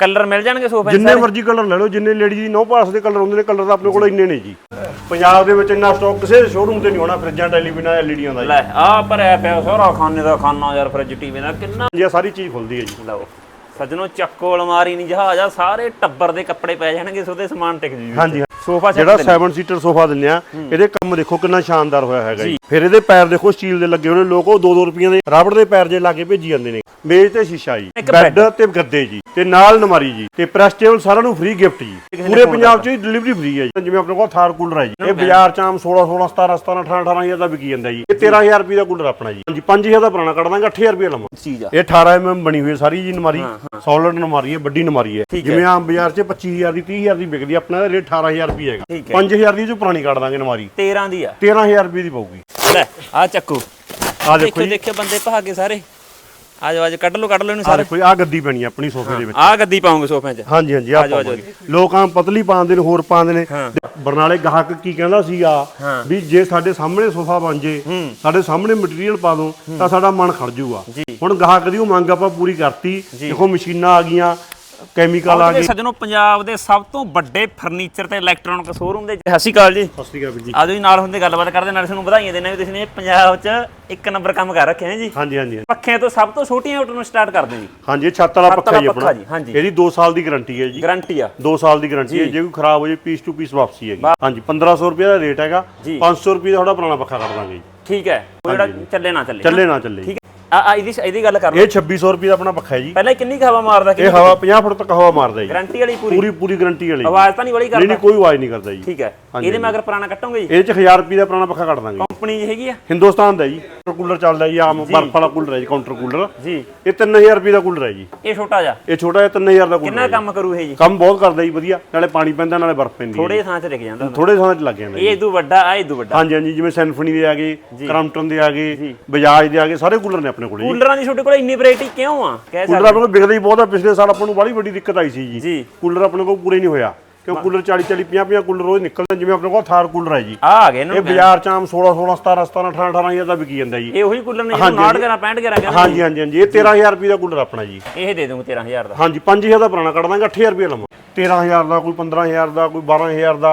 Colour ਮਿਲ ਜਾਣਗੇ ਸੋਫੇ ਜਿੰਨੇ ਮਰਜ਼ੀ ਕਲਰ ਲੈ ਲਓ ਜਿੰਨੇ ਲੇਡੀ ਦੀ ਨੋ ਪਾਸ ਦੇ ਕਲਰ ਹੁੰਦੇ ਨੇ ਕਲਰ ਤਾਂ ਆਪਣੇ ਕੋਲ ਇੰਨੇ ਨੇ ਜੀ। ਪੰਜਾਬ ਦੇ ਵਿੱਚ ਇੰਨਾ ਸਟਾਕ ਕਿਸੇ ਸ਼ੋਰੂਮ ਤੇ ਨਹੀਂ ਹੋਣਾ ਫਰਿੱਜਾਂ ਟੈਲੀਵਿਜ਼ਨਾਂ ਐਲਈਡੀਆਂ ਦਾ ਜੀ। ਲੈ ਆ ਭਰਿਆ ਪਿਆ ਸਾਰਾ ਖਾਨੇ ਦਾ ਖਾਨਾ ਯਾਰ ਫ੍ਰਿਜ ਟੀਵੀ ਦਾ ਕਿੰਨਾ ਜੀ ਸਾਰੀ ਚੀਜ਼ ਖੁੱਲਦੀ ਹੈ ਜੀ। ਲਓ ਸੱਜਣੋ ਚੱਕੋ ਅਲਮਾਰੀ ਨਹੀਂ ਜਹਾਜ਼ ਆ ਸਾਰੇ ਟੱਬਰ ਦੇ ਕੱਪੜੇ ਪੈ ਜਾਣਗੇ ਸੋਦੇ ਸਮਾਨ ਟਿਕ ਜੂ ਹਾਂਜੀ ਸੋਫਾ ਜਿਹੜਾ 7 ਸੀਟਰ ਸੋਫਾ ਦਿੰਦੇ ਆ ਇਹਦੇ ਕੰਮ ਦੇਖੋ ਕਿੰਨਾ ਸ਼ਾਨਦਾਰ ਹੋਇਆ ਹੈਗਾ ਜੀ। ਫਿਰ ਇਹਦੇ ਪੈਰ ਦੇਖੋ ਸਟੀਲ ਦੇ ਲੱਗੇ ਨੇ ਲੋਕ ਉਹ 2-2 ਰੁਪਈਆਂ ਦੇ ਰਬੜ ਦੇ ਪੈਰ ਜੇ ਲਾ ਕੇ ਭੇਜੀ ਜਾਂਦੇ ਨੇ। ਮੇਜ਼ ਤੇ ਸ਼ੀਸ਼ਾ ਜੀ ਬੈੱਡ ਤੇ ਗੱਦੇ ਜੀ ਤੇ ਨਾਲ ਨਮਾਰੀ ਜੀ ਤੇ ਪ੍ਰੈਸ ਟੇਬਲ ਸਾਰਿਆਂ ਨੂੰ ਫ੍ਰੀ ਗਿਫਟ ਜੀ। ਪੂਰੇ ਪੰਜਾਬ 'ਚ ਡਿਲੀਵਰੀ ਫ੍ਰੀ ਹੈ ਜੀ। ਜਿਵੇਂ ਆਪਣੇ ਕੋਲ ਥਾਰ ਕੂਲਰ ਹੈ ਜੀ। ਇਹ ਬਾਜ਼ਾਰ 'ਚ ਆਮ 16 16 17 17 18 18000 ਦਾ ਵਿਕੀ ਜਾਂਦਾ ਜੀ। ਇਹ 13000 ਰੁਪਏ ਦਾ ਕੂਲਰ ਆਪਣਾ ਜੀ। ਹਾਂਜੀ 5000 ਦਾ ਪੁਰਾਣਾ ਕੱਢ ਦਾਂਗੇ 8000 ਰੁਪਏ ਲਵਾਂ ਇਹ 18 mm ਬਣੀ ਹੋਈ ਸਾਰੀ ਜੀ ਨਮਾਰੀ। ਸੋਲਿਡ ਨਮਾਰੀ ਹੈ ਵੱਡੀ ਨਮਾਰੀ ਹੈ। ਜਿਵੇਂ ਆਮ ਬਾਜ਼ਾਰ 'ਚ 25000 ਦੀ 30000 ਦੀ ਵਿਕਦੀ ਆਪਣਾ ਰੇਟ 18000 ਰੁਪਏ ਹੈਗਾ। ਠੀਕ ਹੈ। 5000 ਦੀ ਜੋ ਪੁਰਾਣੀ ਕੱਢ ਦਾਂਗੇ ਨਮਾਰੀ 13 ਦੀ ਆ। 13000 ਰੁਪਏ ਦੀ ਪਊਗੀ। ਲੈ ਆ ਚੱਕੋ। ਆ ਦੇਖੋ ਦੇਖੋ ਜੀ। ਦੇਖੋ ਬੰਦੇ ਭਾਗੇ ਸਾਰੇ। ਆ ਜਾਓ ਅੱਜ ਕੱਢ ਲਓ ਕੱਢ ਲਓ ਇਹਨੂੰ ਆ ਸਾਰੇ। ਦੇਖੋ ਆ ਗੱਦੀ ਪੈਣੀ ਹੈ ਆਪਣੀ ਸੋਫੇ ਦੇ ਵਿੱਚ। ਆ ਗੱਦੀ ਪਾਉਂਗੇ ਸੋਫਿਆਂ 'ਚ। ਹਾਂਜੀ ਹਾਂਜੀ ਆ ਆਜੋ, ਆਜੋ। ਪਾਵਾਂਗੇ। ਲੋਕਾਂ ਪਤਲੀ ਪਾਉਂਦੇ ਨੇ ਹੋਰ ਪਾਉਂਦੇ ਨੇ। ਹਾਂ। ਬਰਨਾਲੇ ਗਾਹਕ ਕੀ ਕਹਿੰਦਾ ਸੀਗਾ ਹਾਂ। ਵੀ ਜੇ ਸਾਡੇ ਸਾਹਮਣੇ ਸੋਫਾ ਬਣ ਜੇ ਸਾਡੇ ਸਾਹਮਣੇ ਮਟੀਰੀਅਲ ਪਾ ਦੋ ਤਾਂ ਸਾਡਾ ਮਨ ਖੜ ਜਾਊਗਾ ਜੀ। ਹੁਣ ਗਾਹਕ ਦੀ ਉਹ ਮੰਗ ਆਪਾਂ ਪੂਰੀ ਕਰਤੀ। ਦੇਖੋ ਮਸ਼ੀਨਾਂ ਆ ਗਈਆਂ ਕੈਮੀਕਲ ਆ ਗਏ ਸੱਜਣੋ ਪੰਜਾਬ ਦੇ ਸਭ ਤੋਂ ਵੱਡੇ ਫਰਨੀਚਰ ਤੇ ਇਲੈਕਟ੍ਰੋਨਿਕ ਸ਼ੋਰੂਮ ਦੇ ਸਤਿ ਸ਼੍ਰੀ ਅਕਾਲ ਜੀ। ਸਤਿ ਸ਼੍ਰੀ ਅਕਾਲ ਜੀ। ਆਜੋ ਜੀ ਨਾਲ ਹੁੰਦੇ ਗੱਲਬਾਤ ਕਰਦੇ ਨਾਲ ਤੁਹਾਨੂੰ ਵਧਾਈਆਂ ਦੇਣਾ ਵੀ ਤੁਸੀਂ ਨੇ ਪੰਜਾਬ 'ਚ ਇੱਕ ਨੰਬਰ ਕੰਮ ਕਰ ਰੱਖਿਆ ਹੈ ਜੀ। ਹਾਂਜੀ ਹਾਂਜੀ। ਪੱਖਿਆਂ ਤੋਂ ਸਭ ਤੋਂ ਛੋਟੀਆਂ ਯੂਨਿਟ ਨੂੰ ਸਟਾਰਟ ਕਰਦੇ ਜੀ। ਹਾਂਜੀ ਛੱਤ ਵਾਲਾ ਪੱਖਾ ਜੀ ਆਪਣਾ। ਇਹਦੀ 2 ਸਾਲ ਦੀ ਗਾਰੰਟੀ ਹੈ ਜੀ। ਗਾਰੰਟੀ ਆ। 2 ਸਾਲ ਦੀ ਗਾਰੰਟੀ ਹੈ। ਜੇ। ਕੋਈ ਖਰਾਬ ਹੋ ਜੇ ਪੀਸ ਟੂ ਪੀਸ ਵਾਪਸੀ ਹੈਗੀ ਹਾਂਜੀ 1500 ਰੁਪਏ ਦਾ ਰੇਟ ਹੈਗਾ। ਜੀ। 500 ਰੁਪਏ ਦਾ ਤੁਹਾਡਾ ਪੁਰਾਣਾ ਪੱਖਾ ਕਰ ਦਾਂਗੇ ਜੀ। ਠੀਕ ਹੈ। ਉਹ ਜਿਹੜਾ ਚੱਲੇ ਨਾ ਚੱਲੇ। ਚੱਲੇ ਨਾ ਚੱਲੇ। ਆ ਆ ਇਹਦੀ ਇਹਦੀ ਗੱਲ ਕਰ ਲਓ। ਇਹ 2600 ਰੁਪਏ ਦਾ ਆਪਣਾ ਪੱਖਾ ਹੈ ਜੀ। ਪਹਿਲਾਂ ਕਿੰਨੀ ਕੁ ਹਵਾ ਮਾਰਦਾ ਕਿ ਇਹ ਹਵਾ 50 ਫੁੱਟ ਤੱਕ ਹਵਾ ਮਾਰਦਾ ਜੀ। ਗਾਰੰਟੀ ਵਾਲੀ ਪੂਰੀ? ਪੂਰੀ ਪੂਰੀ ਗਾਰੰਟੀ ਵਾਲੀ। ਆਵਾਜ਼ ਤਾਂ ਨਹੀਂ ਬੜੀ ਨਹੀਂ ਕਰਦਾ। ਨਹੀਂ ਕੋਈ ਆਵਾਜ਼ ਨਹੀਂ ਕਰਦਾ ਜੀ। ਠੀਕ ਹੈ। ਇਹਦੇ ਮੈਂ ਅਗਰ ਪੁਰਾਣਾ ਕੱਟੋਗੇ ਜੀ? ਇਹ ਚ 1000 ਰੁਪਏ ਦਾ ਪੁਰਾਣਾ ਪੱਖਾ ਕੱਢ ਦਾਂਗੇ। ਕੰਪਨੀ ਜੀ ਹੈਗੀ ਆ? ਹਿੰਦੁਸਤਾਨ ਦਾ ਜੀ। ਕੂਲਰ ਚੱਲਦਾ ਜੀ ਆਮ ਬਰਫ ਵਾਲਾ ਕੂਲਰ ਹੈ ਜੀ ਕਾਊਂਟਰ ਕੂਲਰ ਜੀ। ਇਹ 3000 ਰੁਪਏ ਦਾ ਕੂਲਰ ਹੈ ਜੀ। ਇਹ ਛੋਟਾ ਜਿਹਾ? ਇਹ ਛੋਟਾ ਜਿਹਾ 3000 ਦਾ ਕੂਲਰ ਕਿੰਨਾ। ਕੰਮ ਕਰੂ ਇਹ ਜੀ? ਕੰਮ ਬਹੁਤ ਕਰਦਾ ਜੀ ਵਧੀਆ। ਨਾਲੇ ਪਾਣੀ ਪੈਂਦਾ ਨਾਲੇ ਬਰਫ ਪੈਂਦੀ ਹੈ ਥੋੜੇ ਥਾਂ 'ਚ ਰਿਕ ਜਾਂਦਾ। ਥੋੜੇ ਸਮੇਂ ਚ ਲੱਗ ਜਾਂਦਾ ਇਹ ਇਦੋਂ ਵੱਡਾ ਆ ਇਦੋਂ ਵੱਡਾ। ਹਾਂਜੀ ਹਾਂਜੀ ਜਿਵੇਂ ਸੈਨਫਨੀ ਦੇ ਆ ਗਏ ਕ੍ਰਮਟਨ ਦੇ ਆ ਗਏ ਬਜਾਜ ਦੇ ਆ ਗਏ ਸਾਰੇ ਕੂਲਰ ਨੇ ਆਪਣੇ ਕੋਲੇ ਜੀ। ਕੂਲਰਾਂ ਦੀ ਤੁਹਾਡੇ ਕੋਲ ਇੰਨੀ ਵੈਰਾਈਟੀ ਕਿਉਂ ਆ? ਕਹਿ ਕੂਲਰ ਆਪਣੇ ਕੋਲ ਵਿਕਦਾ ਹੀ ਬਹੁਤ ਆ ਪਿਛਲੇ ਸਾਲ ਆਪਾਂ ਨੂੰ ਬੜੀ ਵੱਡੀ ਦਿੱਕਤ ਆਈ ਸੀ ਜੀ। ਕੂਲਰ ਆਪਣੇ ਕੋਲ ਪੂਰੇ ਨਹੀਂ ਹੋਇਆ। ਕਿਉਂ ਕੂਲਰ 40 40 50 50 ਕੂਲਰ ਰੋਜ਼ ਨਿਕਲਦੇ ਜਿਵੇਂ ਆਪਣੇ ਕੋਲ ਥਾਰ ਕੂਲਰ ਹੈ ਜੀ। ਆ ਆ ਗਏ ਇਹਨਾਂ ਇਹ ਨੂੰ ਬਾਜ਼ਾਰ ਚ ਆਮ 16 16 17 17 18 18000 ਦਾ ਵਿਕੀ ਜਾਂਦਾ ਜੀ। ਇਹ ਉਹੀ ਕੂਲਰ ਨੇ ਜਿਹਨੂੰ 69 11 65 11 ਕਹਿੰਦੇ ਹਾਂਜੀ ਹਾਂਜੀ ਹਾਂਜੀ ਇਹ 13000 ਰੁਪਏ ਦਾ ਕੂਲਰ ਆਪਣਾ ਜੀ। ਇਹ ਦੇ ਦੂੰਗਾ 13000 ਦਾ। ਹਾਂਜੀ 5000 ਦਾ ਪੁਰਾਣਾ ਕੱਢ ਦਾਂਗੇ 8000 ਰੁਪਏ ਲਵਾਂ 13000 ਦਾ ਕੋਈ 15000 ਦਾ ਕੋਈ 12000 ਦਾ।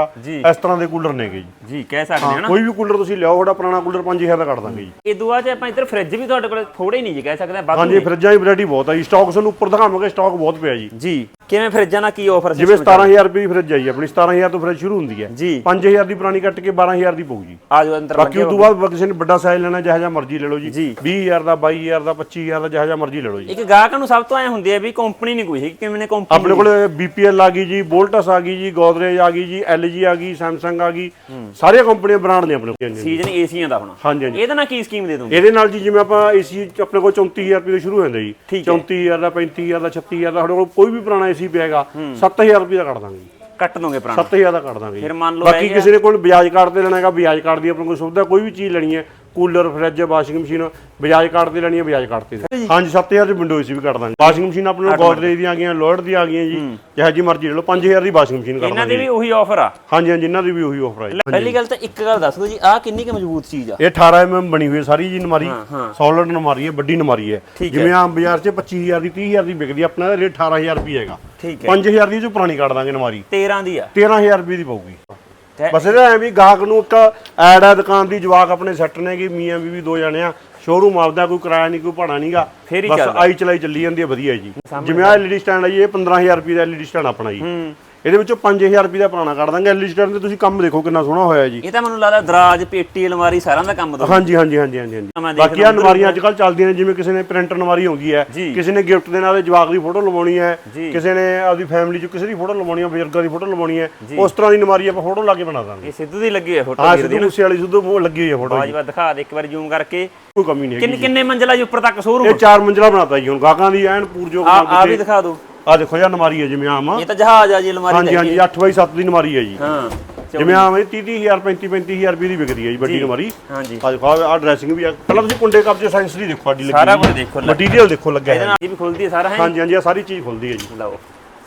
ਇਸ ਤਰ੍ਹਾਂ ਦੇ ਕੂਲਰ ਨੇਗੇ ਜੀ। ਜੀ ਕਹਿ ਸਕਦੇ ਹਾਂ ਨਾ। ਕੋਈ ਵੀ ਕੂਲਰ ਤੁਸੀਂ ਲਿਆਓ ਤੁਹਾਡਾ ਪੁਰਾਣਾ ਕੂਲਰ 5000 ਦਾ ਕੱਢ ਦਾਂਗੇ ਜੀ। ਇਹ ਦੁਆ ਚ ਆਪਾਂ ਇੱਧਰ ਫ੍ਰਿਜ ਵੀ ਤੁਹਾਡੇ ਕੋਲ ਥੋੜੇ ਨਹੀਂ ਜੀ ਕਹਿ ਸਕਦੇ ਬਾਕੀ ਹਾਂਜੀ ਫਰਿੱਜਾਂ ਦੀ ਵੈਰਾਈਟੀ ਬਹੁਤ ਆ ਜੀ। ਸਟਾਕ ਤੁਹਾਨੂੰ ਉੱਪਰ ਦਿਖਾਵਾਂਗੇ ਸਟਾਕ ਬਹੁਤ ਪਿਆ ਜੀ। ਜੀ। ਕਿਵੇਂ ਫ੍ਰਿਜਾਂ ਨਾਲ ਕੀ ਆਫਰ ਜਿਵੇਂ 17000 ਰੁਪਏ ਦੀ ਫਰਿੱਜ ਆ ਜੀ ਆਪਣੀ 17000 ਤੋਂ ਫਰਿੱਜ ਸ਼ੁਰੂ ਹੁੰਦੀ ਹੈ। ਜੀ। 5000 ਦੀ ਪੁਰਾਣੀ ਕੱਟ ਕੇ 12000 ਦੀ ਪਊ ਜੀ ਆ ਜਾਓ ਅੰਦਰ ਬਾਕੀ ਉਸ ਤੋਂ ਬਾਅਦ ਕਿਸੇ ਨੇ ਵੱਡਾ ਸਾਈਜ਼ ਲੈਣਾ ਜਿਹੋ ਜਿਹਾ ਮਰਜ਼ੀ ਲੈ ਲਓ ਜੀ। ਜੀ। 20000 ਦਾ 22000 ਦਾ 25000 ਦਾ ਜਿਹੋ ਜਿਹਾ ਮਰਜ਼ੀ ਲੈ ਲਓ ਜੀ। ਇੱਕ ਗਾਹਕਾਂ ਨੂੰ ਸਭ ਤੋਂ ਐ ਹੁੰਦੀ ਹੈ ਵੀ ਕੰਪਨੀ ਨਹੀਂ ਕੋਈ ਹੈਗੀ ਕਿਵੇਂ ਨੇ ਕੰਪਨੀ ਆਪਣੇ ਕੋਲ BPL ਆ ਗਈ ਜੀ ਵੋਲਟਸ ਆ ਗਈ ਜੀ ਗੋਦਰੇਜ ਆ ਗਈ ਜੀ LG ਆ ਗਈ ਸੈਮਸੰਗ ਆ ਗਈ। ਸਾਰੀਆਂ ਕੰਪਨੀਆਂ ਬ੍ਰਾਂਡ ਨੇ ਆਪਣੇ ਕੋਲ। ਸੀਜ਼ਨ ਏਸੀਆਂ ਦਾ ਹੋਣਾ। ਹਾਂਜੀ ਹਾਂਜੀ। ਇਹਦੇ ਨਾਲ ਕੀ ਸਕੀਮ ਦੇ ਦੂੰਗੇ ਇਹਦੇ ਨਾਲ ਜੀ ਜਿਵੇਂ ਆਪਾਂ ਏਸੀ ਆਪਣੇ ਕੋਲ 34000 ਰੁਪਏ ਤੋਂ ਸ਼ੁਰੂ ਹੋ ਜਾਂਦਾ ਜੀ। ਠੀਕ ਹੈ। 34000 ਦਾ 35000 ਦਾ 36000 ਦਾ ਸਾਡੇ ਕੋਲ ਕੋਈ ਵੀ ਪੁਰਾਣਾ ਏਸੀ ਪਿਆਗਾ 7000 ਰੁਪਏ ਦਾ ਕੱਢ ਦਾਂਗੇ ਜੀ। ਕੱਟ ਦੋਗੇ ਪੁਰਾਣਾ। 7000 ਦਾ ਕੱਢ ਦਾਂਗੇ। ਫਿਰ ਮੰਨ ਲਓ ਬਾਕੀ ਕਿਸੇ ਨੇ ਕੋਲ ਬਜਾਜ ਕਾਰਡ ਤੇ ਲੈਣਾ ਹੈਗਾ ਬਜਾਜ ਕਾਰਡ ਦੀ ਆਪਣੇ ਕੋਲ ਸੁਵਿਧਾ ਕੋਈ ਵੀ ਚੀਜ਼ ਲੈਣੀ ਹੈ cooler fridge washing machine Bajaj card ਤੇ ਲੈਣੀ ਹੈ ਬਜਾਜ ਕਾਰਡ ਤੇ ਦੇ। ਹਾਂਜੀ 7000 ਦੀ ਵਿੰਡੋ ਏਸੀ ਵੀ ਕੱਢ ਦਾਂਗੇ। ਵਾਸ਼ਿੰਗ ਮਸ਼ੀਨ ਆਪਣੇ ਕੋਲ ਗੋਦਰੇਜ ਦੀਆਂ ਆ ਗਈਆਂ ਲੋਇਡ ਦੀਆਂ ਆ ਗਈਆਂ ਜੀ ਜਿਹੋ ਜੀ ਮਰਜ਼ੀ ਲੈ ਲਓ 5000 ਦੀ ਵਾਸ਼ਿੰਗ ਮਸ਼ੀਨ ਕੱਢ ਇਹਨਾਂ ਦਾਂਗੇ ਦੀ ਵੀ ਉਹੀ ਆਫਰ ਆ। ਹਾਂਜੀ ਹਾਂਜੀ ਇਹਨਾਂ ਦੀ ਵੀ ਉਹੀ ਆਫਰ ਹੈ ਜੀ। ਪਹਿਲੀ ਗੱਲ ਤਾਂ ਇੱਕ ਗੱਲ ਦੱਸ ਦਿਓ ਜੀ ਆਹ ਕਿੰਨੀ ਕੁ ਮਜ਼ਬੂਤ ਚੀਜ਼ ਆ। ਇਹ 18 mm ਬਣੀ ਹੋਈ ਹੈ ਸਾਰੀ ਜੀ ਨਮਾਰੀ। ਸੋਲਿਡ ਨਮਾਰੀ ਹੈ ਵੱਡੀ ਨਮਾਰੀ ਹੈ। ਜਿਵੇਂ ਆਮ ਬਾਜ਼ਾਰ 'ਚ 25000 ਦੀ 30000 ਦੀ ਵਿਕਦੀ ਹੈ, ਆਪਣਾ ਰੇਟ 18000 ਰੁਪਏ ਹੈਗਾ। ਠੀਕ ਹੈ। 5000 ਦੀ ਜੋ ਪੁਰਾਣੀ ਕੱਢ ਦਾਂਗੇ ਨਮਾਰੀ। 13 ਦੀ ਆ। 13000 ਰੁਪਏ ਦੀ ਪਊਗੀ। ਬਸ ਇਹਦਾ ਐ ਵੀ ਗਾਹਕ ਨੂੰ ਇੱਕ ਐਡ ਹੈ ਦੁਕਾਨ ਦੀ ਜਵਾਕ ਆਪਣੇ ਸੈੱਟ ਨੇ ਕਿ ਮੀਆਂ ਬੀਵੀ ਦੋ ਜਣੇ ਆ ਸ਼ੋਰੂਮ ਆਪਦਾ ਕੋਈ ਕਿਰਾਇਆ ਨਹੀਂ ਕੋਈ ਭਾੜਾ ਨਹੀਂਗਾ ਬਸ। ਆਈ ਚਲਾਈ ਚੱਲੀ ਜਾਂਦੀ ਹੈ ਵਧੀਆ ਜੀ। ਜਿਵੇਂ ਆ ਐਲਈਡੀ ਸਟੈਂਡ ਹੈ ਜੀ ਇਹ 15000 ਰੁਪਏ ਦਾ ਐਲਈਡੀ ਸਟੈਂਡ ਆਪਣਾ ਜੀ। ਇਹਦੇ ਵਿੱਚੋਂ 5000 ਰੁਪਏ ਦਾ ਪੁਰਾਣਾ ਕੱਢ ਦਾਂਗੇ ਐਲਈਡੀ ਸਟੈਂਡ ਤੇ। ਤੁਸੀਂ ਕੰਮ ਦੇਖੋ ਕਿੰਨਾ ਸੋਹਣਾ ਹੋਇਆ ਜੀ। ਇਹ ਤਾਂ ਮੈਨੂੰ ਲੱਗਦਾ ਦਰਾਜ ਪੇਟੀ ਅਲਮਾਰੀ ਸਾਰਿਆਂ ਦਾ ਕੰਮ ਦੋ ਹਾਂਜੀ ਹਾਂਜੀ ਹਾਂਜੀ ਹਾਂਜੀ ਬਾਕੀ ਆ ਨਵਾਰੀਆਂ ਅੱਜ ਕੱਲ ਚੱਲਦੀਆਂ ਨੇ ਜਿਵੇਂ ਕਿਸੇ ਨੇ ਪ੍ਰਿੰਟ ਨਵਾਰੀ ਆਉਂਦੀ ਹੈ। ਕਿਸੇ ਨੇ ਗਿਫਟ ਦੇ ਨਾਲ ਜਵਾਕ ਦੀ ਫੋਟੋ ਲਵਾਉਣੀ ਹੈ। ਕਿਸੇ ਨੇ ਆਪਦੀ ਫੈਮਿਲੀ ਚ ਕਿਸੇ ਦੀ ਫੋਟੋ ਲਵਾਉਣੀ ਹੈ ਬਜ਼ੁਰਗਾਂ ਦੀ ਫੋਟੋ ਲਵਾਉਣੀ ਹੈ ਉਸ ਤਰ੍ਹਾਂ ਦੀ ਨਵਾਰੀ ਆਪਾਂ ਫੋਟੋ ਲਾ ਕੇ ਬਣਾ ਦਾਂਗੇ। ਇਹ ਸਿੱਧੂ ਦੀ ਲੱਗੀ ਹੋਈ ਫੋਟੋ ਹਾਂ ਸਿੱਧੂ ਮੂਸੇ ਵਾਲੀ ਸਿੱਧੂ ਉਹ ਲੱਗੀ ਹੋਈ ਹੈ ਫੋਟੋ ਬਾਜੀ ਵਾ ਦਿਖਾ ਦੇ ਇੱਕ ਵਾਰੀ ਜ਼ੂਮ ਕਰਕੇ। ਕੋਈ ਕਮੀ ਨਹੀਂ ਕਿੰਨੇ ਕਿੰਨੇ ਮੰਜ਼ਲਾ ਜੀ ਉੱਪਰ ਤੱਕ ਸ਼ੋਰੂਮ ਇਹ ਚਾਰ ਮੰਜ਼ਲਾ ਬਣਾਤਾ ਜੀ ਹੁਣ ਗਾਹਕਾਂ ਦੀ ਐਨ ਪੂਰਜੋਗ ਨਾਲ ਆ ਵੀ ਦਿਖਾ ਦਿਓ। ਆ ਦੇਖੋ ਯਾਰ ਨਮਾਰੀ ਹੈ ਜਿਵੇਂ ਆਮ ਆ। ਇਹ ਤਾਂ ਜਹਾਜ਼ ਆ ਜੀ ਅਲਮਾਰੀ ਹਾਂਜੀ ਹਾਂਜੀ 8 ਬਾਈ 7 ਦੀ ਨਮਾਰੀ ਹੈ ਜੀ। ਹਾਂ ਜਿਵੇਂ ਆਮ ਇਹ 30 30000 35 35000 ਰੁਪਏ ਦੀ ਵਿਕਦੀ ਹੈ ਜੀ ਵੱਡੀ ਨਮਾਰੀ ਹਾਂਜੀ। ਆ ਦੇਖੋ ਆ ਡਰੈਸਿੰਗ ਵੀ ਆ। ਪਹਿਲਾਂ ਤੁਸੀਂ ਕੁੰਡੇ ਕਬਜੇ ਸਾਇੰਸ ਦੀ ਦੇਖੋ ਆਡੀ ਲੱਗੀ ਸਾਰਾ ਕੁਝ ਦੇਖੋ। ਮਟੀਰੀਅਲ ਦੇਖੋ ਲੱਗਿਆ ਇਹਦੇ ਹੈ। ਨਾਲ ਇਹ ਵੀ ਖੁੱਲਦੀ ਹੈ ਸਾਰਾ ਹੈ? ਹਾਂਜੀ ਹਾਂਜੀ ਆ ਸਾਰੀ ਚੀਜ਼ ਖੁੱਲਦੀ ਹੈ ਜੀ। ਲਓ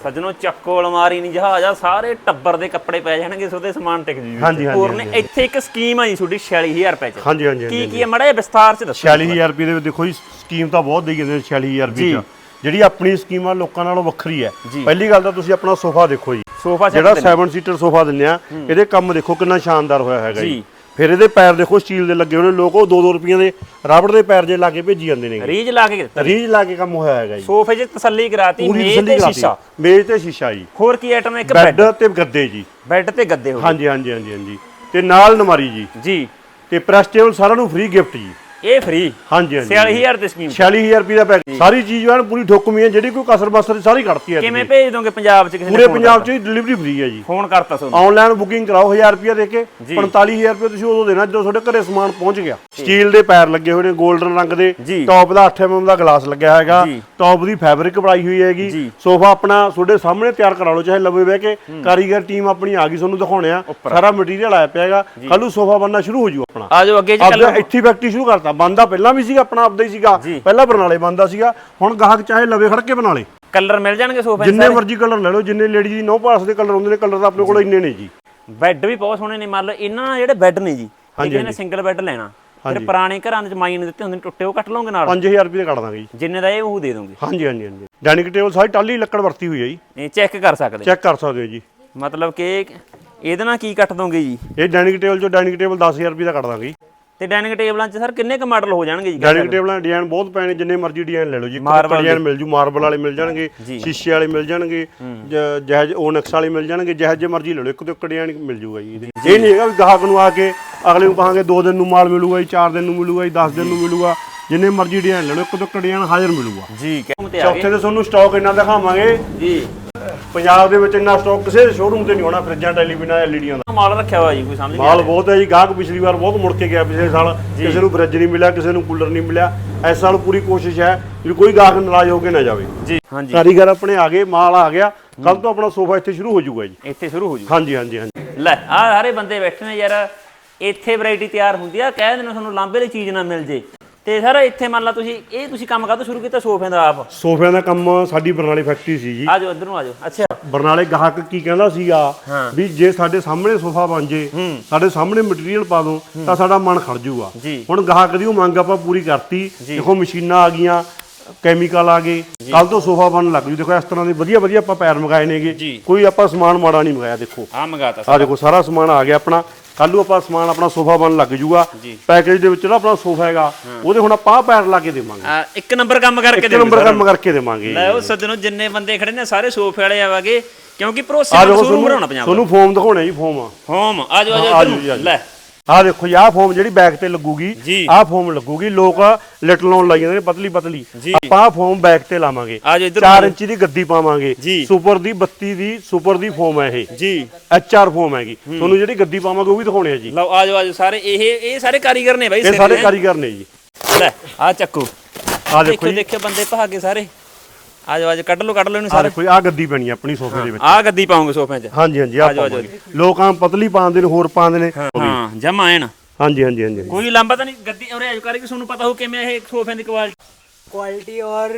ਸੱਜਣੋ ਚੱਕੋ ਅਲਮਾਰੀ ਨਹੀਂ ਜਹਾਜ਼ ਆ ਸਾਰੇ ਟੱਬਰ ਦੇ ਕੱਪੜੇ ਪੈ ਜਾਣਗੇ ਸੋਦੇ ਸਮਾਨ ਟਿਕ ਜੂ ਹਾਂਜੀ, ਹਾਂਜੀ, ਹੋਰ ਨੇ ਇੱਥੇ ਇੱਕ ਸਕੀਮ ਆ ਜੀ ਤੁਹਾਡੀ 46000 ਰੁਪਏ ਚ। ਹਾਂਜੀ ਹਾਂਜੀ ਕੀ ਕੀ ਹੈ? ਮੜਾ ਵਿਸਤਾਰ ਚ ਦੱਸੋ। 46000 ਰੁਪਏ ਦੇ ਦੇਖੋ ਜੀ ਸਕੀਮ ਤਾਂ ਬਹੁਤ ਦੇਈ ਜਾਂਦੇ ਨੇ 46000 ਰੁਪਏ ਜੀ। ਚ। ਜਿਹੜੀ ਆਪਣੀ ਸਕੀਮ ਆ ਲੋਕਾਂ ਨਾਲੋਂ ਵੱਖਰੀ ਹੈ। ਜੀ। ਪਹਿਲੀ ਗੱਲ ਤਾਂ ਤੁਸੀਂ ਆਪਣਾ ਸੋਫਾ ਦੇਖੋ ਜੀ। ਸੋਫਾ ਜਿਹੜਾ 7 ਸੀਟਰ ਸੋਫਾ ਦਿੰਨੇ ਆ ਇਹਦੇ ਕੰਮ ਦੇਖੋ ਕਿੰਨਾ ਸ਼ਾਨਦਾਰ ਹੋਇਆ ਹੈਗਾ ਜੀ। ਜੀ। ਫਿਰ ਇਹਦੇ ਪੈਰ ਦੇਖੋ ਸਟੀਲ ਦੇ ਲੱਗੇ ਹੋਣੇ ਲੋਕ ਉਹ 2-2 ਰੁਪਈਆਂ ਦੇ ਰਬੜ ਦੇ ਪੈਰ ਜੇ ਲਾ ਕੇ ਭੇਜੀ ਜਾਂਦੇ ਨੇ। ਰੀਜ ਲਾ ਕੇ ਦਿੱਤਾ। ਰੀਜ ਲਾ ਕੇ ਕੰਮ ਹੋਇਆ ਹੈਗਾ ਜੀ। ਸੋਫੇ 'ਚ ਤਸੱਲੀ ਕਰਾਤੀ ਪੂਰੀ ਮੇਜ਼ ਤਸੱਲੀ ਤੇ ਕਰਾਤੀ। ਸ਼ੀਸ਼ਾ। ਮੇਜ਼ ਤੇ ਸ਼ੀਸ਼ਾ ਜੀ। ਹੋਰ ਕੀ ਆਈਟਮ ਇੱਕ ਬੈੱਡ ਬੈੱਡ ਤੇ ਗੱਦੇ ਜੀ। ਬੈੱਡ ਤੇ ਗੱਦੇ ਹੋ ਗਏ। ਹਾਂਜੀ ਹਾਂਜੀ ਹਾਂਜੀ ਹਾਂਜੀ। ਤੇ ਨਾਲ ਨਮਾਰੀ ਜੀ। ਜੀ। ਤੇ ਪ੍ਰੈਸ ਟੇਬਲ ਸਾਰਿਆਂ ਨੂੰ ਫ੍ਰੀ ਗਿਫਟ ਜੀ। ਇਹ ਫ੍ਰੀ ਹਾਂਜੀ ਹਾਂਜੀ 46000 ਦੀ ਸਕੀਮ 46000 ਰੁਪਏ ਦਾ ਪੈਕ ਸਾਰੀ ਚੀਜ਼ ਵਾਂ ਪੂਰੀ ਠੁਕਮੀ ਹੈ ਜਿਹੜੀ ਕੋਈ ਕਸਰ ਬਸਰ ਸਾਰੀ ਕੱਢਤੀ ਹੈ ਕਿਵੇਂ ਭੇਜ ਦੋਗੇ ਪੰਜਾਬ 'ਚ ਕਿਸੇ ਪੂਰੇ ਪੰਜਾਬ 'ਚ ਡਿਲੀਵਰੀ ਫ੍ਰੀ ਹੈ ਜੀ। ਫੋਨ ਕਰਤਾ ਤੁਹਾਨੂੰ? ਆਨਲਾਈਨ ਬੁਕਿੰਗ ਕਰਾਓ 1000 ਰੁਪਏ ਦੇ ਕੇ ਜੀ। 45000 ਰੁਪਏ ਤੁਸੀਂ ਉਦੋਂ ਦੇਣਾ ਜਦੋਂ ਤੁਹਾਡੇ ਘਰੇ ਸਮਾਨ ਪਹੁੰਚ ਗਿਆ। ਸਟੀਲ ਦੇ ਪੈਰ ਲੱਗੇ ਹੋਏ ਨੇ 골ਡਨ ਰੰਗ ਦੇ। ਟੌਪ ਦਾ 8 mm ਦਾ ਗਲਾਸ ਲੱਗਿਆ ਹੈਗਾ। ਟੌਪ ਦੀ ਫੈਬਰਿਕ ਬਣਾਈ ਹੋਈ ਹੈਗੀ। ਸੋਫਾ ਆਪਣਾ ਤੁਹਾਡੇ ਸਾਹਮਣੇ ਤਿਆਰ ਕਰਾ ਲਓ ਚਾਹੇ ਲਵੇ ਬਹਿ ਕੇ। ਕਾਰੀਗਰ ਟੀਮ ਆਪਣੀ ਆ ਗਈ ਤੁਹਾਨੂੰ ਦਿਖਾਉਣੇ ਆ। ਸਾਰਾ ਮਟੀਰੀਅਲ ਆਇਆ ਪਿਆ ਹੈਗਾ। ਕੱਲ ਸੋਫਾ ਬਣਨਾ ਸ਼ੁਰੂ ਹੋ ਜੂ ਆਪਣਾ। ਆ ਜਾਓ ਅੱਗੇ ਜੀ ਕੱਲ ਇੱਥੇ ਫੈਕਟਰੀ ਸ਼ੁਰੂ ਕਰਤਾ ਬੰਦਾ ਪਹਿਲਾਂ ਵੀ ਸੀਗਾ ਆਪਣਾ ਆਪਦਾ ਹੀ ਸੀਗਾ। ਪਹਿਲਾਂ ਬਰਨਾਲੇ ਬੰਦਾ ਸੀਗਾ। ਹੁਣ ਗਾਹਕ ਚਾਹੇ ਲਵੇ ਖੜ ਕੇ ਬਣਾ ਲੇ ਕਲਰ ਮਿਲ ਜਾਣਗੇ ਸੋਫੇ ਜਿੰਨੇ ਮਰਜ਼ੀ ਕਲਰ ਲੈ ਲਓ ਜਿੰਨੇ ਲੇਡੀ ਦੀ ਨੋ ਪਾਸ ਦੇ ਕਲਰ ਹੁੰਦੇ ਨੇ ਕਲਰ ਤਾਂ ਆਪਣੇ ਕੋਲ ਇੰਨੇ ਨੇ ਜੀ। ਬੈੱਡ ਵੀ ਬਹੁਤ ਸੋਹਣੇ ਨੇ ਮੰਨ ਲਓ ਇਹਨਾਂ ਨਾਲ ਜਿਹੜੇ ਬੈੱਡ ਨੇ ਜੀ ਜਿਹਨੇ ਸਿੰਗਲ ਬੈੱਡ ਲੈਣਾ। ਫਿਰ। ਪੁਰਾਣੇ ਘਰਾਂ ਦੇ ਮਾਈ ਨੇ ਦਿੱਤੇ ਹੁੰਦੇ ਨੇ ਟੁੱਟੇ ਉਹ ਕੱਟ ਲਓਗੇ ਨਾਲ? 5000 ਰੁਪਏ ਦੇ ਕੱਢ ਦਾਂਗੇ ਜੀ। ਜਿੰਨੇ ਦਾ ਇਹ ਉਹ ਦੇ ਦੋਗੇ। ਹਾਂਜੀ ਹਾਂਜੀ ਹਾਂਜੀ। ਡਾਈਨਿੰਗ ਟੇਬਲ ਸਾਰੀ ਟਾਲੀ ਲੱਕੜ ਵਰਤੀ ਹੋਈ ਹੈ ਜੀ। ਇਹ ਚੈੱਕ ਕਰ ਸਕਦੇ ਚੈੱਕ ਕਰ ਸਕਦੇ ਹੋ ਜੀ। ਮਤਲਬ ਕਿ ਇਹਦੇ ਨਾਲ ਕੀ ਕੱਟ ਦੋਗੇ ਜੀ? ਇਹ ਡਾਈਨਿੰਗ ਟੇਬਲ ਚੋਂ ਡਾਈਨਿੰਗ ਟੇਬਲ 10000 ਰੁਪਏ ਦਾ ਕੱਢ ਦਾਂਗੇ ਜੀ। ਤੇ ਡਾਈਨਿੰਗ ਟੇਬਲਾਂ 'ਚ ਸਰ ਕਿੰਨੇ ਕ ਮਾਡਲ ਹੋ ਜਾਣਗੇ ਜੀ ਡਾਈਨਿੰਗ ਟੇਬਲਾਂ ਦੇ ਡਿਜ਼ਾਈਨ ਬਹੁਤ ਨੇ ਜਿੰਨੇ ਮਰਜ਼ੀ ਡਿਜ਼ਾਈਨ ਲੈ ਲਓ ਜੀ। Marble ਡਿਜ਼ਾਈਨ ਮਿਲ ਜੂ ਮਾਰਬਲ ਵਾਲੇ ਮਿਲ ਜਾਣਗੇ ਜੀ। ਸ਼ੀਸ਼ੇ ਵਾਲੇ ਮਿਲ ਜਾਣਗੇ ਜ- ਜਹਾਜ਼ ਓਨਕਸ ਵਾਲੇ ਮਿਲ ਜਾਣਗੇ ਜਿਹੋ ਜਿਹੇ ਮਰਜ਼ੀ ਲੈ ਲਓ ਇੱਕ ਤੋਂ ਇੱਕ ਡਿਜ਼ਾਈਨ ਮਿਲ ਜੂਗਾ ਜੀ ਇਹਦੇ। ਇਹ ਨਹੀਂ ਹੈਗਾ ਵੀ ਗਾਹਕ ਨੂੰ ਆ ਕੇ ਅਗਲੇ ਨੂੰ ਕਹਾਂਗੇ 2 ਦਿਨ ਨੂੰ ਮਾਲ ਮਿਲੂਗਾ ਜੀ 4 ਦਿਨ ਨੂੰ ਮਿਲੂਗਾ ਜੀ 10 ਦਿਨ ਨੂੰ ਮਿਲੂਗਾ ਜਿੰਨੇ ਮਰਜ਼ੀ ਡਿਜ਼ਾਈਨ ਲੈ ਲਓ ਇੱਕ ਤੋਂ ਇੱਕ ਡਿਜ਼ਾਈਨ ਹਾਜ਼ਰ ਮਿਲੂਗਾ। ਜੀ ਚੌਥੇ ਤੇ ਤੁਹਾਨੂੰ ਸਟਾਕ ਇੰਨਾ ਦਿਖਾਵਾਂਗੇ। ਜੀ। ਪੰਜਾਬ ਦੇ ਵਿੱਚ ਇੰਨਾ ਸਟਾਕ ਕਿਸੇ ਸ਼ੋਰੂਮ ਤੇ ਨਹੀਂ ਹੋਣਾ ਫਰਿੱਜਾਂ ਟੈਲੀਵਿਜ਼ਨਾਂ ਐਲਈਡੀਆਂ ਦਾ। ਮਾਲ ਰੱਖਿਆ ਹੋਇਆ ਜੀ ਕੋਈ ਸਮਝ ਨਹੀਂ ਮਾਲ ਬਹੁਤ ਹੈ ਜੀ ਗਾਹਕ ਪਿਛਲੀ ਵਾਰ ਬਹੁਤ ਮੁੜ ਕੇ ਗਿਆ ਪਿਛਲੇ ਸਾਲ। ਕਿਸੇ ਨੂੰ ਫਰਿੱਜ ਨਹੀਂ ਮਿਲਿਆ ਕਿਸੇ ਨੂੰ ਕੂਲਰ ਨਹੀਂ ਮਿਲਿਆ। ਇਸ ਸਾਲ ਪੂਰੀ ਕੋਸ਼ਿਸ਼ ਹੈ ਵੀ ਕੋਈ ਗਾਹਕ ਨਾਰਾਜ਼ ਹੋ ਕੇ ਨਾ ਜਾਵੇ। ਜੀ ਹਾਂਜੀ। ਕਾਰੀਗਰ ਆਪਣੇ ਆ ਗਏ ਮਾਲ ਆ ਗਿਆ। ਕੱਲ ਤੋਂ ਆਪਣਾ ਸੋਫਾ ਇੱਥੇ ਸ਼ੁਰੂ ਹੋ ਜਾਊਗਾ ਜੀ। ਇੱਥੇ ਸ਼ੁਰੂ ਹੋ ਜੂ ਹਾਂਜੀ ਹਾਂਜੀ ਹਾਂਜੀ। ਲੈ ਆ ਸਾਰੇ ਬੰਦੇ ਬੈਠੇ ਨੇ ਯਾਰ ਇੱਥੇ ਵੈਰਾਈਟੀ ਤਿਆਰ ਹੁੰਦੀ ਆ ਕਹਿ ਦਿੰਦੇ ਤੁਹਾਨੂੰ ਲਾਂਬੇ ਦੀ ਚੀਜ਼ ਨਾ ਮਿਲ ਜੇ। ਤੇ ਸਰ ਇੱਥੇ ਮੰਨ ਲਾ ਤੁਸੀਂ ਇਹ ਤੁਸੀਂ ਕੰਮ ਕਾਹਤੋਂ ਸ਼ੁਰੂ ਕੀਤਾ ਸੋਫਿਆਂ ਦਾ ਆਪ? ਸੋਫਿਆਂ ਦਾ ਕੰਮ ਸਾਡੀ ਬਰਨਾਲੇ ਫੈਕਟਰੀ ਸੀ ਜੀ। ਆ ਜਾਓ ਇੱਧਰ ਨੂੰ ਆ ਜਾਓ ਅੱਛਾ। ਬਰਨਾਲੇ ਗਾਹਕ ਕੀ ਕਹਿੰਦਾ ਸੀਗਾ। ਵੀ ਜੇ ਸਾਡੇ ਸਾਹਮਣੇ ਸੋਫਾ ਬਣ ਜੇ ਸਾਡੇ ਸਾਹਮਣੇ ਮਟੀਰੀਅਲ ਪਾ ਦੋ ਤਾਂ ਸਾਡਾ ਮਨ ਖੜ ਜਾਊਗਾ ਜੀ। ਹੁਣ ਗਾਹਕ ਦੀ ਉਹ ਮੰਗ ਆਪਾਂ ਪੂਰੀ ਕਰਤੀ। ਦੇਖੋ ਮਸ਼ੀਨਾਂ ਆ ਗਈਆਂ ਕੈਮੀਕਲ ਆ ਗਏ। ਕੱਲ ਤੋਂ ਸੋਫਾ ਬਣਨ ਲੱਗ ਜੂ। ਦੇਖੋ ਇਸ ਤਰ੍ਹਾਂ ਦੇ ਵਧੀਆ ਵਧੀਆ ਆਪਾਂ ਪੈਰ ਮੰਗਾਏ ਨੇਗੇ। ਕੋਈ ਆਪਾਂ ਸਮਾਨ ਮਾੜਾ ਨਹੀਂ ਮੰਗਾਇਆ ਦੇਖੋ। ਆ ਮੰਗਾਤਾ ਆ ਦੇਖੋ ਸਾਰਾ ਸਮਾਨ ਆ ਗਿਆ ਆਪਣਾ। ਕੱਲ ਨੂੰ ਆਪਾਂ ਸਮਾਨ ਆਪਣਾ ਸੋਫਾ ਬਣਨ ਲੱਗ ਜੂਗਾ ਜੀ। ਪੈਕੇਜ ਦੇ ਵਿੱਚ ਜਿਹੜਾ ਆਪਣਾ ਸੋਫਾ ਹੈਗਾ ਉਹਦੇ ਹੁਣ ਆਪਾਂ ਆਹ ਪੈਰ ਲਾ ਕੇ ਦੇਵਾਂਗੇ ਆ ਇੱਕ ਨੰਬਰ ਕੰਮ ਕਰਕੇ ਇੱਕ ਦਿਓ ਨੰਬਰ ਸਾਰਿਆਂ ਕੰਮ ਕਰਕੇ ਦੇਵਾਂਗੇ ਨੂੰ। ਲੈ ਉਹ ਸੱਜਣੋ ਜਿੰਨੇ ਬੰਦੇ ਖੜੇ ਨੇ ਸਾਰੇ ਸੋਫੇ ਵਾਲੇ ਆਵਾਗੇ ਕਿਉਂਕਿ ਭਰੋਸੇ ਆ ਨਾਲ ਦੇਖੋ ਸ਼ੋਰੂਮ ਬਣਾਉਣਾ ਤੁਹਾਨੂੰ ਪੰਜਾਬ ਤੁਹਾਨੂੰ ਫੋਮ ਦਿਖਾਉਣੇ ਜੀ ਫੋਮ ਹੋਮ ਆ ਜਾਓ ਆ ਆ ਜਾਓ ਜਾਓ ਇੱਧਰ ਜੀ, ਨੂੰ। ਆ ਜਾਓ। ਲੈ ਆਹ ਦੇਖੋ ਜੀ ਆਹ ਫੋਮ ਜਿਹੜੀ ਬੈਕ ਤੇ ਲੱਗੂਗੀ ਜੀ। ਆਹ ਫੋਮ ਲੱਗੂਗੀ ਲੋਕ ਲਿਟ ਲਾਉਣ ਲਾਈ ਜਾਂਦੇ ਨੇ ਪਤਲੀ ਪਤਲੀ। ਜੀ। ਆਪਾਂ ਆਹ ਫੋਮ ਬੈਕ ਤੇ ਲਾਵਾਂਗੇ। ਆ ਜਾਓ ਇੱਧਰ 4 ਨੂੰ। ਇੰਚੀ ਦੀ ਗੱਦੀ ਪਾਵਾਂਗੇ। ਜੀ। ਸੁਪਰ ਦੀ 32 ਦੀ ਸੁਪਰ ਦੀ ਫੋਮ ਹੈ ਇਹ। ਜੀ। ਐਚ ਆਰ ਫੋਮ ਹੈਗੀ। ਤੁਹਾਨੂੰ ਜਿਹੜੀ ਗੱਦੀ ਪਾਵਾਂਗੇ ਉਹ ਵੀ ਦਿਖਾਉਣੇ ਆ ਜੀ। ਲਓ ਆ ਜਾਓ ਆ ਜਾਓ ਸਾਰੇ ਇਹ ਇਹ ਸਾਰੇ ਕਾਰੀਗਰ ਨੇ ਬਾਈ ਇਹ ਸਿਰ। ਕਾਰੀਗਰ ਨੇ ਜੀ। ਲੈ ਆ ਚੱਕੋ। ਆਹ ਦੇਖੋ ਦੇਖੋ ਜੀ। ਦੇਖੋ ਬੰਦੇ ਭਾਗੇ ਸਾਰੇ। ਆ ਜਾਓ ਆ ਜਾਓ ਕੱਢ ਲਓ ਕੱਢ ਲਓ ਇਹਨੂੰ ਆਹ ਸਾਰੇ ਦੇਖੋ ਜੀ, ਆਹ ਗੱਦੀ ਪੈਣੀ ਆ ਆਪਣੀ ਸੋਫੇ ਦੇ ਵਿੱਚ ਆ ਗੱਦੀ ਪਾਉਂਗੇ ਸੋਫਿਆਂ 'ਚ ਹਾਂਜੀ ਹਾਂਜੀ ਆਹ ਆ ਜਾਓ, ਆ ਜਾਓ। ਪਾਵਾਂਗੇ ਲੋਕਾਂ ਪਤਲੀ ਪਾਉਂਦੇ ਨੇ ਹੋਰ ਪਾਉਂਦੇ ਨੇ ਹਾਂ ਜਮਾ ਐਨ ਹਾਂਜੀ ਹਾਂਜੀ ਹਾਂਜੀ ਕੋਈ ਲੰਬਾ ਤਾਂ ਨਹੀਂ ਗੱਦੀ ਔਰ ਆਜੋ ਕਰੇ ਕਿ ਤੁਹਾਨੂੰ ਪਤਾ ਹੋ ਕਿਵੇਂ ਇਹ ਸੋਫਿਆਂ ਦੀ ਕੁਆਲਿਟੀ क्वालिटी और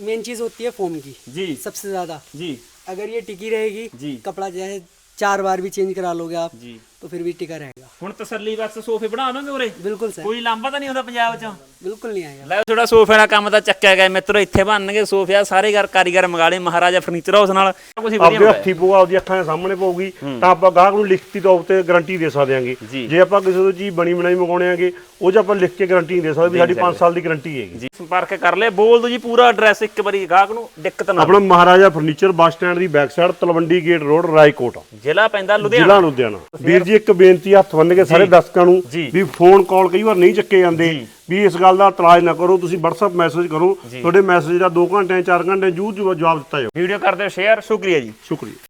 मेन चीज़ होती है फोम की ਜੀ सबसे ज़्यादा ਜੀ अगर ये टिकी रहेगी जी। कपड़ा जो है चार बार भी चेंज करा लोगे आप ਜੀ तो फिर भी टिका रहेगा ਹੁਣ ਤਸੱਲੀ ਬਖਸ਼ ਸੋਫੇ ਬਣਾ ਦੋਗੇ ਉਰੇ बिल्कुल सर ਕੋਈ ਲੰਬਾ ਤਾਂ ਨਹੀਂ ਹੁੰਦਾ ਪੰਜਾਬ 'ਚ बिल्कुल नहीं आएगा ਲੈ ਥੋੜਾ ਸੋਫੇ ਦਾ ਕੰਮ ਤਾਂ ਚੱਕਿਆ ਗਿਆ ਮਿੱਤਰੋ ਇੱਥੇ ਬਣਨਗੇ ਸੋਫਿਆ ਸਾਰੇ ਘਰ ਕਾਰੀਗਰ ਮੰਗਾ ਲਏ ਮਹਾਰਾਜਾ ਫਰਨੀਚਰ ਹਾਊਸ ਨਾਲ ਕੁਝ ਵਧੀਆ ਆਪਦੇ ਬਣਾਇਆ। ਹੱਥੀ ਪਊਗਾ ਆਪਦੀ ਅੱਖਾਂ ਦੇ ਸਾਹਮਣੇ ਪਊਗੀ ਤਾਂ ਆਪਾਂ ਗਾਹਕ ਨੂੰ ਲਿਖਤੀ ਤੌਰ ਤੇ ਗਾਰੰਟੀ ਦੇ ਸਕਦੇ ਹਾਂਗੇ ਜੀ। ਜੇ ਆਪਾਂ ਕਿਸੇ ਤੋਂ ਚੀਜ਼ ਬਣੀ ਬਣਾਈ ਮੰਗਾਉਣੇ ਆਂਗੇ ਉਹ 'ਚ ਆਪਾਂ ਲਿਖ ਕੇ ਗਾਰੰਟੀ ਨਹੀਂ ਦੇ ਸਕਦੇ ਵੀ ਸਾਡੀ 5 ਸਾਲ ਦੀ ਗਾਰੰਟੀ ਹੈਗੀ ਜੀ ਸੰਪਰਕ ਕਰ ਲਿਆ ਬੋਲ ਦੋ ਜੀ ਪੂਰਾ ਐਡਰੈਸ ਇੱਕ ਵਾਰੀ ਗਾਹਕ ਨੂੰ ਦਿੱਕਤ ਨਾ ਆਪਣਾ ਮਹਾਰਾਜਾ ਫਰਨੀਚਰ ਬੱਸ ਸਟੈਂਡ ਦੀ back side Talwandi gate road Raikot ਜ਼ਿਲ੍ਹਾ ਪੈਂਦਾ ਲੁਧਿਆਣਾ ਜ਼ਿਲ੍ਹਾ ਲੁਧਿਆਣਾ ਵੀਰ ਜੀ ਇੱਕ ਬੇਨਤੀ ਹੱਥ ਬੰਨ ਕੇ ਸਾਰੇ ਦਰਸ਼ਕਾਂ ਨੂੰ। ਵੀ ਫੋਨ ਕਾਲ ਕਈ ਵਾਰ ਨਹੀਂ ਚੱਕੇ ਜਾਂਦੇ ਵੀ ਇਸ ਗੱਲ ਦਾ ਇਤਰਾਜ਼ ਨਾ ਕਰੋ ਤੁਸੀਂ WhatsApp ਮੈਸੇਜ ਕਰੋ ਤੁਹਾਡੇ ਮੈਸੇਜ ਦਾ 2 ਘੰਟੇ 4 ਘੰਟੇ ਜੂ ਜਵਾਬ ਦਿੱਤਾ ਜਾਓ ਵੀਡੀਓ ਕਰਦੇ ਸ਼ੇਅਰ ਸ਼ੁਕਰੀਆ ਜੀ। ਸ਼ੁਕਰੀਆ।